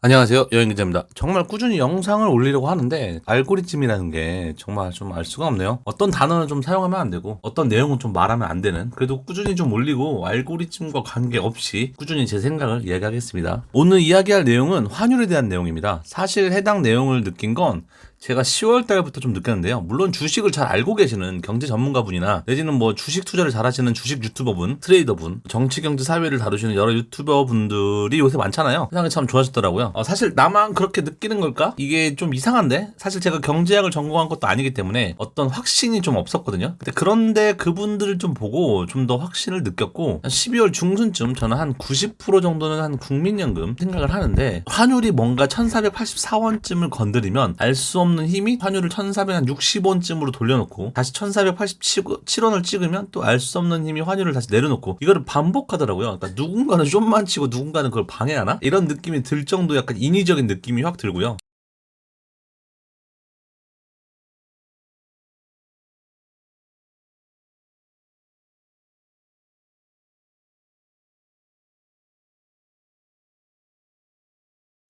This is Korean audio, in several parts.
안녕하세요. 여행기자입니다. 정말 꾸준히 영상을 올리려고 하는데 알고리즘이라는 게 정말 좀 알 수가 없네요. 어떤 단어는 좀 사용하면 안 되고 어떤 내용은 좀 말하면 안 되는 그래도 꾸준히 좀 올리고 알고리즘과 관계없이 꾸준히 제 생각을 이야기하겠습니다. 오늘 이야기할 내용은 환율에 대한 내용입니다. 사실 해당 내용을 느낀 건 제가 10월 달부터 좀 느꼈는데요. 물론 주식을 잘 알고 계시는 경제 전문가분이나 내지는 뭐 주식 투자를 잘 하시는 주식 유튜버분, 트레이더분, 정치, 경제, 사회를 다루시는 여러 유튜버분들이 요새 많잖아요. 세상이 참 좋아졌더라고요. 어, 사실 나만 그렇게 느끼는 걸까? 이게 좀 이상한데? 사실 제가 경제학을 전공한 것도 아니기 때문에 어떤 확신이 좀 없었거든요. 근데 그런데 그분들을 좀 보고 좀 더 확신을 느꼈고 12월 중순쯤 저는 한 90% 정도는 한 국민연금 생각을 하는데 환율이 뭔가 1484원쯤을 건드리면 알 수 없는 힘이 환율을 1460원쯤으로 돌려놓고 다시 1487원을 찍으면 또 알 수 없는 힘이 환율을 다시 내려놓고 이거를 반복하더라고요. 그러니까 누군가는 좀만 치고 누군가는 그걸 방해하나? 이런 느낌이 들 정도 약간 인위적인 느낌이 확 들고요.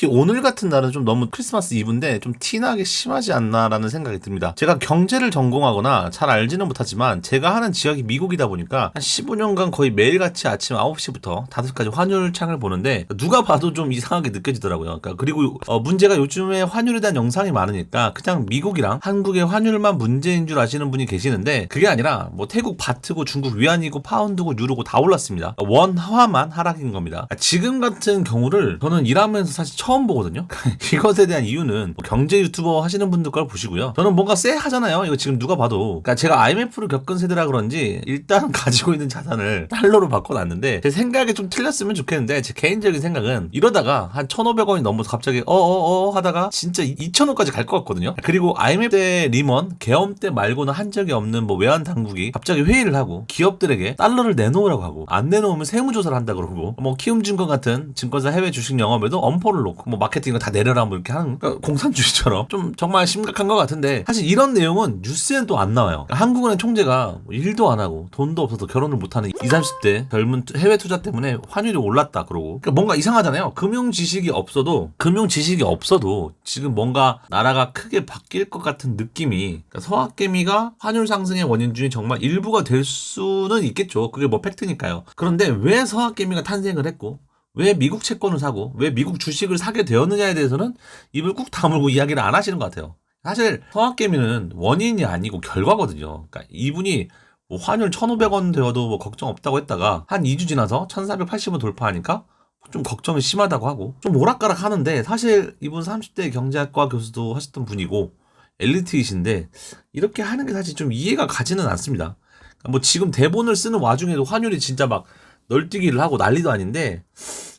오늘 같은 날은 좀 너무 크리스마스 이브인데 좀 티나게 심하지 않나라는 생각이 듭니다. 제가 경제를 전공하거나 잘 알지는 못하지만 제가 하는 지역이 미국이다 보니까 한 15년간 거의 매일같이 아침 9시부터 5시까지 환율 창을 보는데 누가 봐도 좀 이상하게 느껴지더라고요. 그러니까 그리고 어, 문제가 요즘에 환율에 대한 영상이 많으니까 그냥 미국이랑 한국의 환율만 문제인 줄 아시는 분이 계시는데 그게 아니라 뭐 태국 바트고 중국 위안이고 파운드고 유로고 다 올랐습니다. 원화만 하락인 겁니다. 지금 같은 경우를 저는 일하면서 사실 처음 보거든요. 이것에 대한 이유는 뭐 경제 유튜버 하시는 분들 걸 보시고요. 저는 뭔가 쎄 하잖아요. 이거 지금 누가 봐도. 그러니까 제가 IMF를 겪은 세대라 그런지 일단 가지고 있는 자산을 달러로 바꿔놨는데 제 생각이 좀 틀렸으면 좋겠는데 제 개인적인 생각은 이러다가 한 1,500원이 넘어서 갑자기 어어어 하다가 진짜 2,000원까지 갈 것 같거든요. 그리고 IMF 때 리먼 계엄 때 말고는 한 적이 없는 뭐 외환 당국이 갑자기 회의를 하고 기업들에게 달러를 내놓으라고 하고 안 내놓으면 세무조사를 한다 그러고 뭐 키움증권 같은 증권사 해외 주식 영업에도 엄포를 놓고 뭐 마케팅 이거 다 내려라 뭐 이렇게 하는 그러니까 공산주의처럼 좀 정말 심각한 것 같은데 사실 이런 내용은 뉴스에는 또안 나와요. 그러니까 한국은행 총재가 뭐 일도 안 하고 돈도 없어서 결혼을 못하는 20, 30대 젊은 투- 해외 투자 때문에 환율이 올랐다 그러고 그러니까 뭔가 이상하잖아요. 금융 지식이 없어도 금융 지식이 없어도 지금 뭔가 나라가 크게 바뀔 것 같은 느낌이 그러니까 서학개미가 환율 상승의 원인 중에 정말 일부가 될 수는 있겠죠. 그게 뭐 팩트니까요. 그런데 왜 서학개미가 탄생을 했고 왜 미국 채권을 사고 왜 미국 주식을 사게 되었느냐에 대해서는 입을 꾹 다물고 이야기를 안 하시는 것 같아요. 사실 성학개미는 원인이 아니고 결과거든요. 그러니까 이분이 뭐 환율 1,500원 되어도 뭐 걱정 없다고 했다가 한 2주 지나서 1,480원 돌파하니까 좀 걱정이 심하다고 하고 좀 오락가락 하는데 사실 이분 30대 경제학과 교수도 하셨던 분이고 엘리트이신데 이렇게 하는 게 사실 좀 이해가 가지는 않습니다. 그러니까 뭐 지금 대본을 쓰는 와중에도 환율이 진짜 막 널뛰기를 하고 난리도 아닌데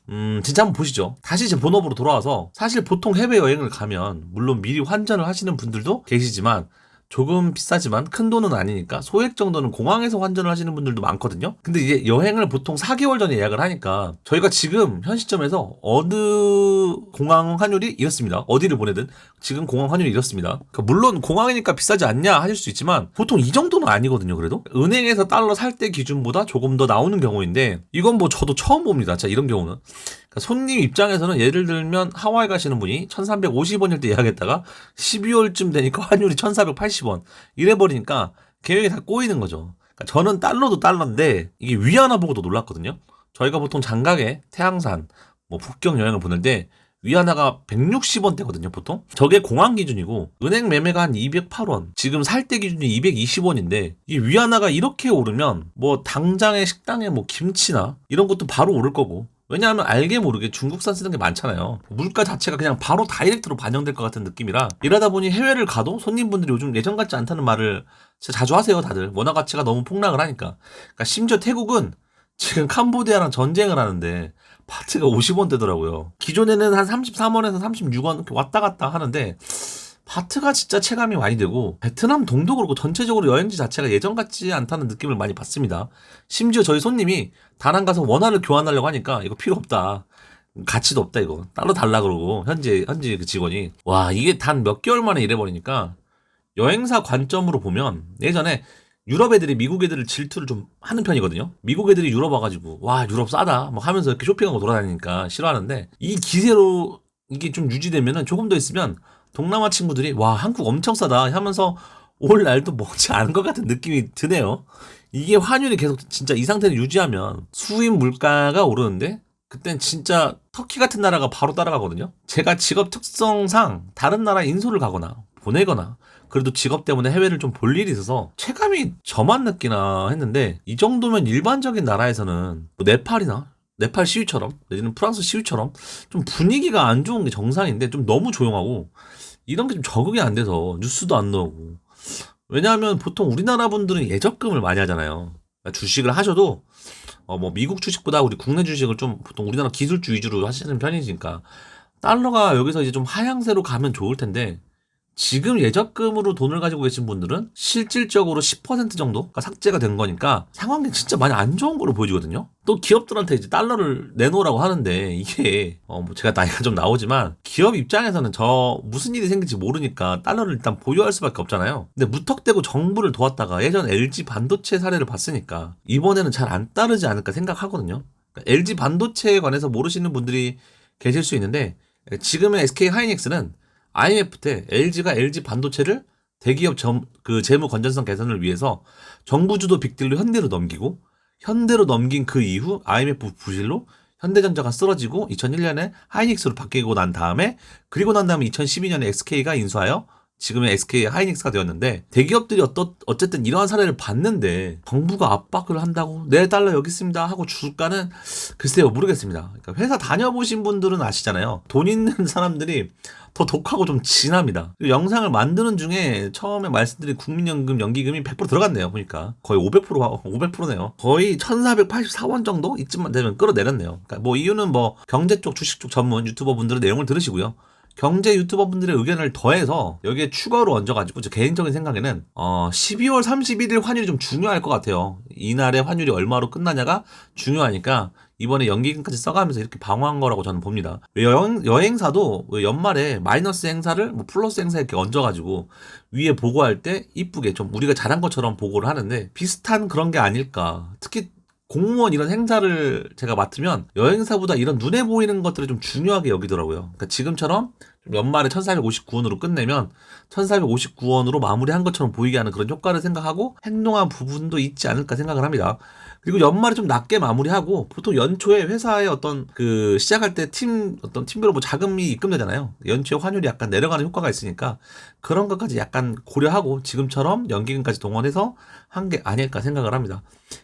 음, 진짜 한번 보시죠. 다시 제 본업으로 돌아와서 사실 보통 해외 여행을 가면 물론 미리 환전을 하시는 분들도 계시지만 조금 비싸지만 큰 돈은 아니니까 소액 정도는 공항에서 환전을 하시는 분들도 많거든요. 근데 이제 여행을 보통 4개월 전에 예약을 하니까 저희가 지금 현 시점에서 어느 공항 환율이 이렇습니다. 어디를 보내든 지금 공항 환율이 이렇습니다. 그러니까 물론 공항이니까 비싸지 않냐 하실 수 있지만 보통 이 정도는 아니거든요. 그래도 은행에서 달러 살 때 기준보다 조금 더 나오는 경우인데 이건 뭐 저도 처음 봅니다. 자 이런 경우는 그러니까 손님 입장에서는 예를 들면 하와이 가시는 분이 1350원일 때 예약했다가 12월쯤 되니까 환율이 1480원 이래 버리니까 계획이 다 꼬이는 거죠. 그러니까 저는 달러도 달러인데 이게 위안화 보고도 놀랐거든요. 저희가 보통 장각에 태양산 뭐 북경 여행을 보는데 위안화가 160원대거든요, 보통. 저게 공항 기준이고, 은행 매매가 한 208원. 지금 살 때 기준이 220원인데, 이 위안화가 이렇게 오르면, 뭐, 당장에 식당에 뭐, 김치나, 이런 것도 바로 오를 거고, 왜냐하면 알게 모르게 중국산 쓰는 게 많잖아요. 물가 자체가 그냥 바로 다이렉트로 반영될 것 같은 느낌이라, 이러다 보니 해외를 가도 손님분들이 요즘 예전 같지 않다는 말을 진짜 자주 하세요, 다들. 원화 가치가 너무 폭락을 하니까. 그러니까 심지어 태국은 지금 캄보디아랑 전쟁을 하는데, 파트가 50원 되더라고요. 기존에는 한 33원에서 36원 이렇게 왔다 갔다 하는데 파트가 진짜 체감이 많이 되고 베트남 동도 그렇고 전체적으로 여행지 자체가 예전 같지 않다는 느낌을 많이 받습니다. 심지어 저희 손님이 다낭 가서 원화를 교환하려고 하니까 이거 필요 없다. 가치도 없다 이거 달러 달라 그러고 현재 현지 그 직원이 와 이게 단 몇 개월 만에 이래 버리니까 여행사 관점으로 보면 예전에 유럽 애들이 미국 애들을 질투를 좀 하는 편이거든요. 미국 애들이 유럽 와가지고 와 유럽 싸다 뭐 하면서 이렇게 쇼핑하고 돌아다니니까 싫어하는데 이 기세로 이게 좀 유지되면은 조금 더 있으면 동남아 친구들이 와 한국 엄청 싸다 하면서 올 날도 먹지 않은 것 같은 느낌이 드네요. 이게 환율이 계속 진짜 이 상태를 유지하면 수입 물가가 오르는데 그땐 진짜 터키 같은 나라가 바로 따라가거든요. 제가 직업 특성상 다른 나라 인솔을 가거나 보내거나 그래도 직업 때문에 해외를 좀 볼 일이 있어서 체감이 저만 느끼나 했는데 이 정도면 일반적인 나라에서는 뭐 네팔이나 네팔 시위처럼 내지는 프랑스 시위처럼 좀 분위기가 안 좋은 게 정상인데 좀 너무 조용하고 이런 게 좀 적응이 안 돼서 뉴스도 안 나오고 왜냐하면 보통 우리나라 분들은 예적금을 많이 하잖아요. 그러니까 주식을 하셔도 어 뭐 미국 주식보다 우리 국내 주식을 좀 보통 우리나라 기술주 위주로 하시는 편이니까 달러가 여기서 이제 좀 하향세로 가면 좋을 텐데 지금 예적금으로 돈을 가지고 계신 분들은 실질적으로 10% 정도가 삭제가 된 거니까 상황이 진짜 많이 안 좋은 걸로 보여지거든요. 또 기업들한테 이제 달러를 내놓으라고 하는데 이게 어 뭐 제가 나이가 좀 나오지만 기업 입장에서는 저 무슨 일이 생길지 모르니까 달러를 일단 보유할 수밖에 없잖아요. 근데 무턱대고 정부를 도왔다가 예전 LG 반도체 사례를 봤으니까 이번에는 잘 안 따르지 않을까 생각하거든요. 그러니까 LG 반도체에 관해서 모르시는 분들이 계실 수 있는데 지금의 SK 하이닉스는 IMF 때 LG가 LG 반도체를 대기업 점, 그 재무 건전성 개선을 위해서 정부 주도 빅딜로 현대로 넘기고 현대로 넘긴 그 이후 IMF 부실로 현대전자가 쓰러지고 2001년에 하이닉스로 바뀌고 난 다음에 그리고 난 다음에 2012년에 SK가 인수하여 지금의 SK 하이닉스가 되었는데 대기업들이 어떠, 어쨌든 이러한 사례를 봤는데 정부가 압박을 한다고 네 달러 여기 있습니다 하고 줄까는 글쎄요 모르겠습니다. 그러니까 회사 다녀보신 분들은 아시잖아요. 돈 있는 사람들이 더 독하고 좀 진합니다. 영상을 만드는 중에 처음에 말씀드린 국민연금 연기금이 100% 들어갔네요. 보니까 거의 500% 500%네요. 거의 1,484원 정도 이쯤만 되면 끌어내렸네요. 그러니까 뭐 이유는 뭐 경제 쪽 주식 쪽 전문 유튜버 분들의 내용을 들으시고요. 경제 유튜버 분들의 의견을 더해서 여기에 추가로 얹어가지고 제 개인적인 생각에는 어 12월 31일 환율이 좀 중요할 것 같아요. 이날의 환율이 얼마로 끝나냐가 중요하니까 이번에 연기금까지 써가면서 이렇게 방어한 거라고 저는 봅니다. 여행, 여행사도 연말에 마이너스 행사를 뭐 플러스 행사 이렇게 얹어가지고 위에 보고할 때 이쁘게 좀 우리가 잘한 것처럼 보고를 하는데 비슷한 그런 게 아닐까. 특히 공무원 이런 행사를 제가 맡으면 여행사보다 이런 눈에 보이는 것들을 좀 중요하게 여기더라고요. 그러니까 지금처럼 좀 연말에 1459원으로 끝내면 1459원으로 마무리한 것처럼 보이게 하는 그런 효과를 생각하고 행동한 부분도 있지 않을까 생각을 합니다. 그리고 연말에 좀 낮게 마무리하고 보통 연초에 회사의 어떤 그 시작할 때 팀 어떤 팀별로 뭐 자금이 입금되잖아요. 연초에 환율이 약간 내려가는 효과가 있으니까 그런 것까지 약간 고려하고 지금처럼 연기금까지 동원해서 한 게 아닐까 생각을 합니다.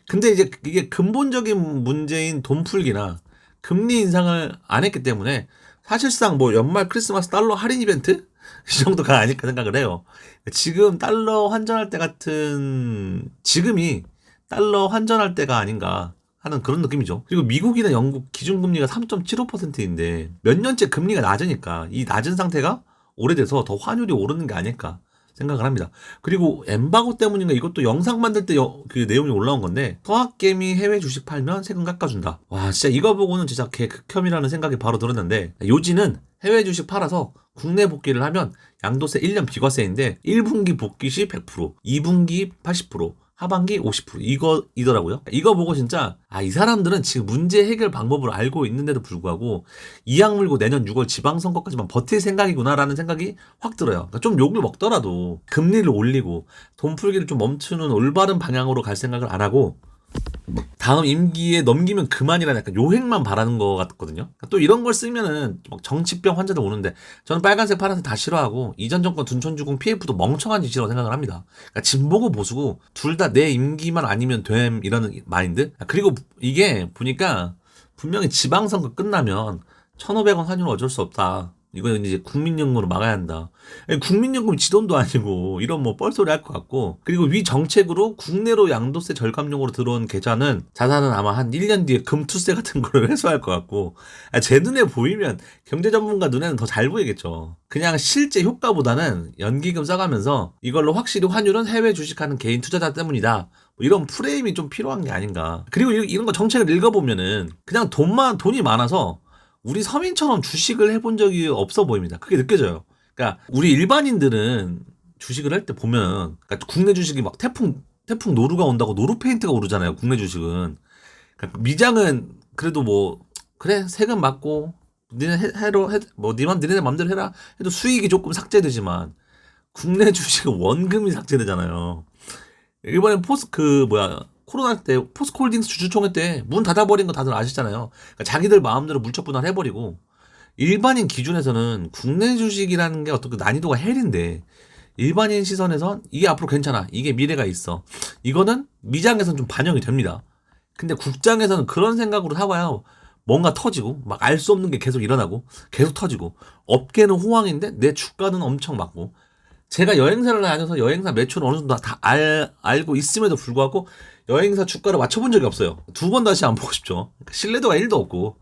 근데 이제 이게 근본적인 문제인 돈 풀기나 금리 인상을 안 했기 때문에 사실상 뭐 연말 크리스마스 달러 할인 이벤트 이 정도가 아닐까 생각을 해요. 지금 달러 환전할 때 같은 지금이 달러 환전할 때가 아닌가 하는 그런 느낌이죠. 그리고 미국이나 영국 기준금리가 3.75%인데 몇 년째 금리가 낮으니까 이 낮은 상태가 오래돼서 더 환율이 오르는 게 아닐까 생각을 합니다. 그리고 엠바고 때문인가 이것도 영상 만들 때 그 내용이 올라온 건데 서학개미 해외 주식 팔면 세금 깎아준다. 와 진짜 이거 보고는 진짜 개 극혐이라는 생각이 바로 들었는데 요지는 해외 주식 팔아서 국내 복귀를 하면 양도세 1년 비과세인데 1분기 복귀 시 100%, 2분기 80%, 하반기 50% 이거이더라고요. 이거 보고 진짜 아 이 사람들은 지금 문제 해결 방법을 알고 있는데도 불구하고 이악 물고 내년 6월 지방선거까지만 버틸 생각이구나라는 생각이 확 들어요. 그러니까 좀 욕을 먹더라도 금리를 올리고 돈 풀기를 좀 멈추는 올바른 방향으로 갈 생각을 안 하고 다음 임기에 넘기면 그만이라는 약간 요행만 바라는 것 같거든요. 그러니까 또 이런 걸 쓰면은 막 정치병 환자들 오는데 저는 빨간색, 파란색 다 싫어하고 이전 정권 둔촌주공 PF도 멍청한 짓이라고 생각을 합니다. 그러니까 진보고 보수고 둘 다 내 임기만 아니면 됨 이라는 마인드. 그리고 이게 보니까 분명히 지방선거 끝나면 1,500원 환율 어쩔 수 없다. 이거는 이제 국민연금으로 막아야 한다. 국민연금 지돈도 아니고 이런 뭐 뻘소리 할 것 같고 그리고 위 정책으로 국내로 양도세 절감용으로 들어온 계좌는 자산은 아마 한 1년 뒤에 금투세 같은 거를 회수할 것 같고 아, 제 눈에 보이면 경제 전문가 눈에는 더 잘 보이겠죠. 그냥 실제 효과보다는 연기금 써가면서 이걸로 확실히 환율은 해외 주식하는 개인 투자자 때문이다. 뭐 이런 프레임이 좀 필요한 게 아닌가. 그리고 이런 거 정책을 읽어보면은 그냥 돈만 돈이 많아서 우리 서민처럼 주식을 해본 적이 없어 보입니다. 그게 느껴져요. 그러니까 우리 일반인들은 주식을 할 때 보면 그러니까 국내 주식이 막 태풍 태풍 노루가 온다고 노루 페인트가 오르잖아요. 국내 주식은 그러니까 미장은 그래도 뭐 그래 세금 맞고 니네 해, 해로 해, 뭐 니만 니네 맘대로 해라 해도 수익이 조금 삭제되지만 국내 주식은 원금이 삭제되잖아요. 이번에 포스 그 뭐야 코로나 때 포스코홀딩스 주주총회 때 문 닫아버린 거 다들 아시잖아요. 그러니까 자기들 마음대로 물적 분할 해버리고 일반인 기준에서는 국내 주식이라는 게 어떤 그 난이도가 헬인데 일반인 시선에선 이게 앞으로 괜찮아. 이게 미래가 있어. 이거는 미장에선 좀 반영이 됩니다. 근데 국장에서는 그런 생각으로 사봐야 뭔가 터지고 막 알 수 없는 게 계속 일어나고 계속 터지고 업계는 호황인데 내 주가는 엄청 맞고 제가 여행사를 다녀서 여행사 매출 어느 정도 다 알, 알고 있음에도 불구하고 여행사 주가를 맞춰본 적이 없어요. 두 번 다시 안 보고 싶죠. 그러니까 신뢰도가 1도 없고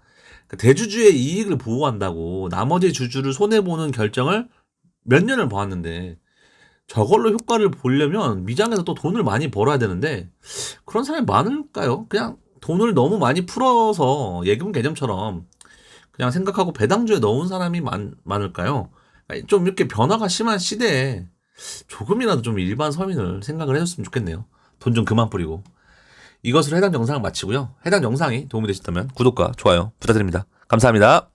그러니까 대주주의 이익을 보호한다고 나머지 주주를 손해보는 결정을 몇 년을 봐왔는데 저걸로 효과를 보려면 미장에서 또 돈을 많이 벌어야 되는데 그런 사람이 많을까요? 그냥 돈을 너무 많이 풀어서 예금 개념처럼 그냥 생각하고 배당주에 넣은 사람이 많, 많을까요? 좀 이렇게 변화가 심한 시대에 조금이라도 좀 일반 서민을 생각을 해줬으면 좋겠네요. 돈 좀 그만 뿌리고. 이것으로 해당 영상을 마치고요. 해당 영상이 도움이 되셨다면 구독과 좋아요 부탁드립니다. 감사합니다.